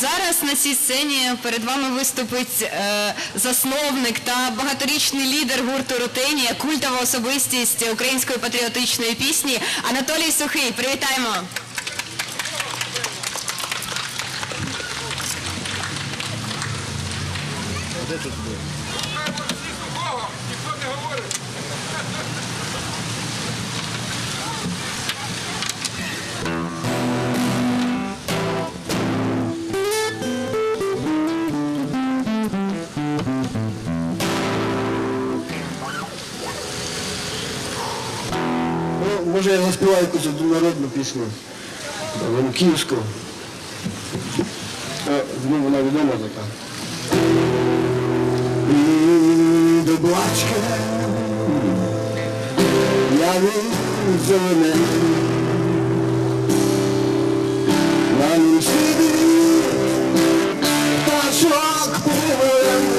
Зараз на цій сцені перед вами виступить е, засновник та багаторічний лідер гурту Рутинія, культова особистість української патріотичної пісні Анатолій Сухий. Привітаємо! Де? може я заспіваю якусь одну народну пісню. Лемківську. Е, ну, вона відома така. Доблачка, я він зелене. На нім сидить пташок пливе.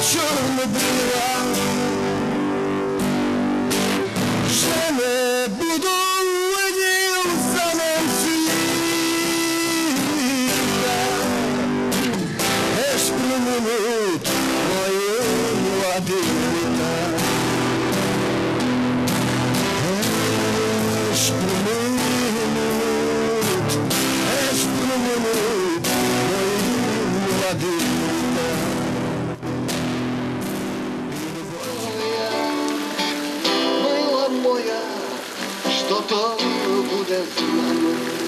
Черный біла буде з нами.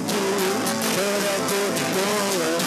do, but I don't know.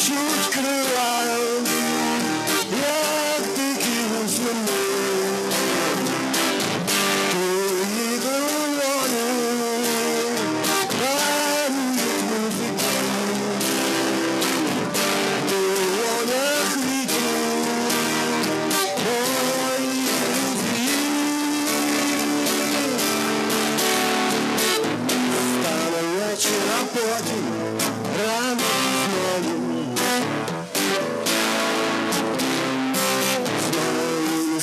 huge crew.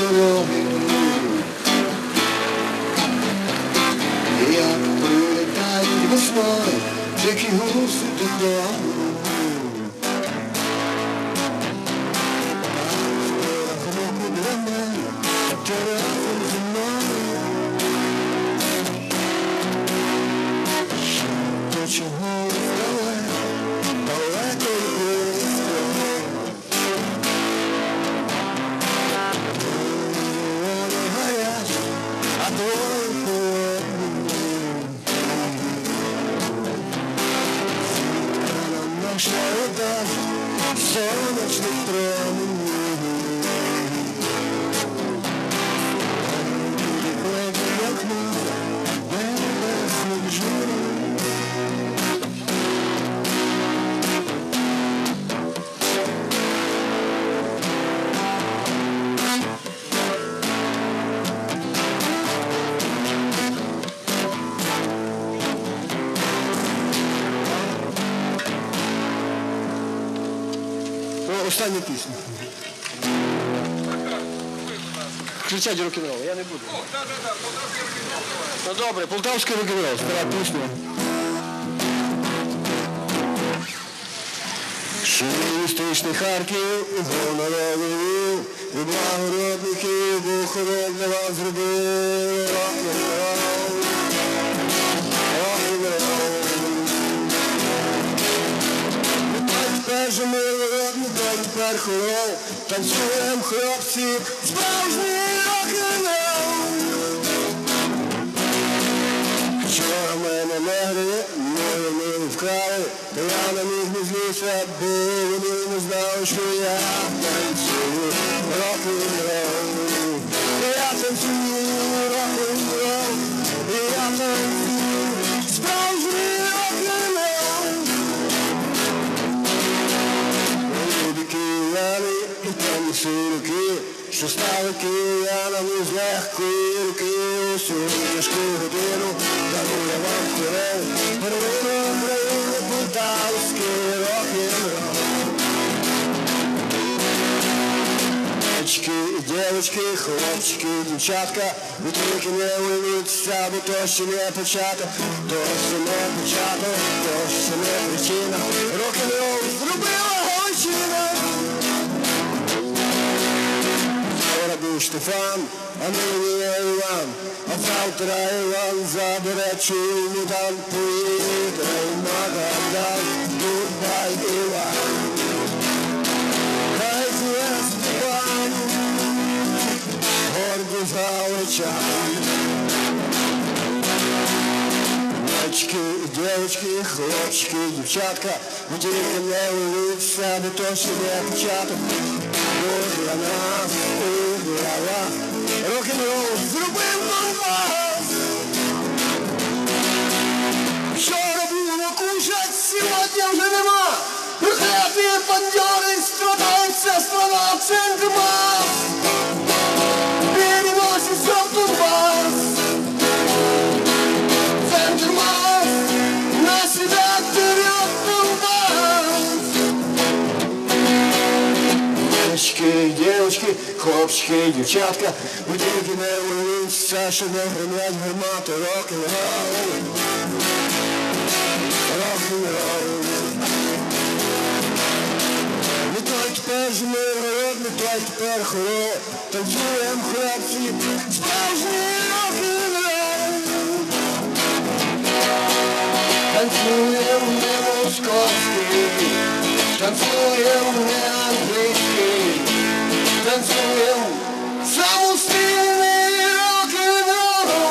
дороги. Як прилетають весною, дикі гуси додому. Сонячних променів. Кричать рок-н-рол, я не буду. Ну добре, полтавський рок-н-рол, стара пісня. Шовіністичний Харків, гоноровий, і благородників, Бог для вас зробив. Рок-н-рол, рок-н-рол. Тепер же ми родні, тепер хорол, танцюєм хлопці, справжній рок-н-рол. Вчора мене негри, милі вкрали, я на них не злівся, бо вони не знали, що я танцюю рок-н-рол. Я танцюю рок-н-рол, я танцюю сироки, що стали киянами з легкої руки усю тяжку годину, дарує вам хвилин, первину України полтавський рок-н-рол. І дівчатки, хлопчики і дівчатка, ви тільки не уявіться, бо то ще не початок, то ще не початок, то ще не причина. Рок-н-рол зробила Галичина. Штефан, а нині є Іван, а завтра Іван забере там поїде в Магадан, Дубай, Іван. Хай є Степан, гордість галичан. Мальчики і дівчатки, хлопчики ви тільки не уявіться, бо то ще не початок. Бо для нас вас рок-н-рол зробив нам вас. Вчора було кушать, сьогодні вже нема. Прокляті бандьори, страдаються, страна, центр масс. Хлопчики, дівчатка, тільки не уявіться, що не гремлять гармати рок-н-рол. Рок-н-рол. Не тільки справжній голодний, той тепер хоро. Танцюєм, хлопці, справжній рок-н-рол. Танцюєм не московський, танцюєм не англійський, танцюєм самостійний рок-н-рол.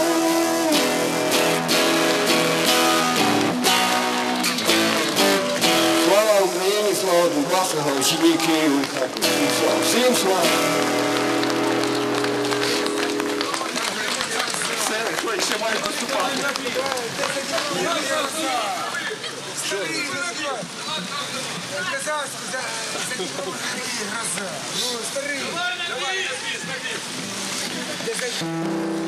За гроза. Ну, старий. Давай, давай, Стоїть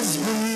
вже збив.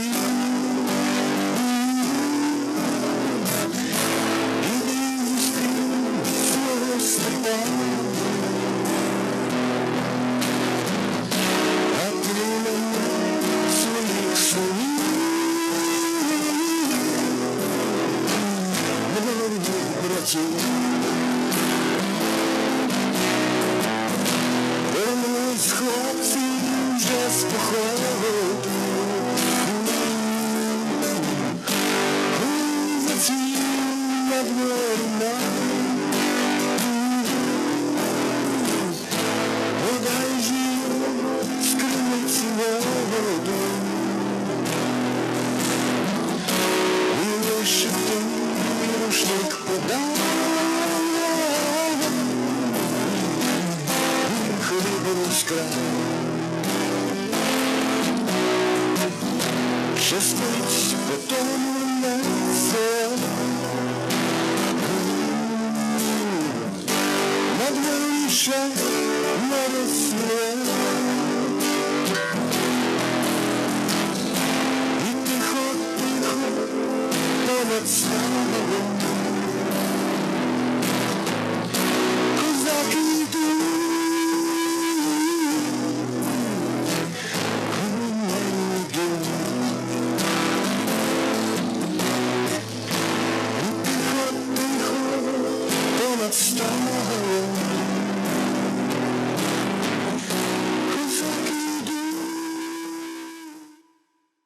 love would know. let us live.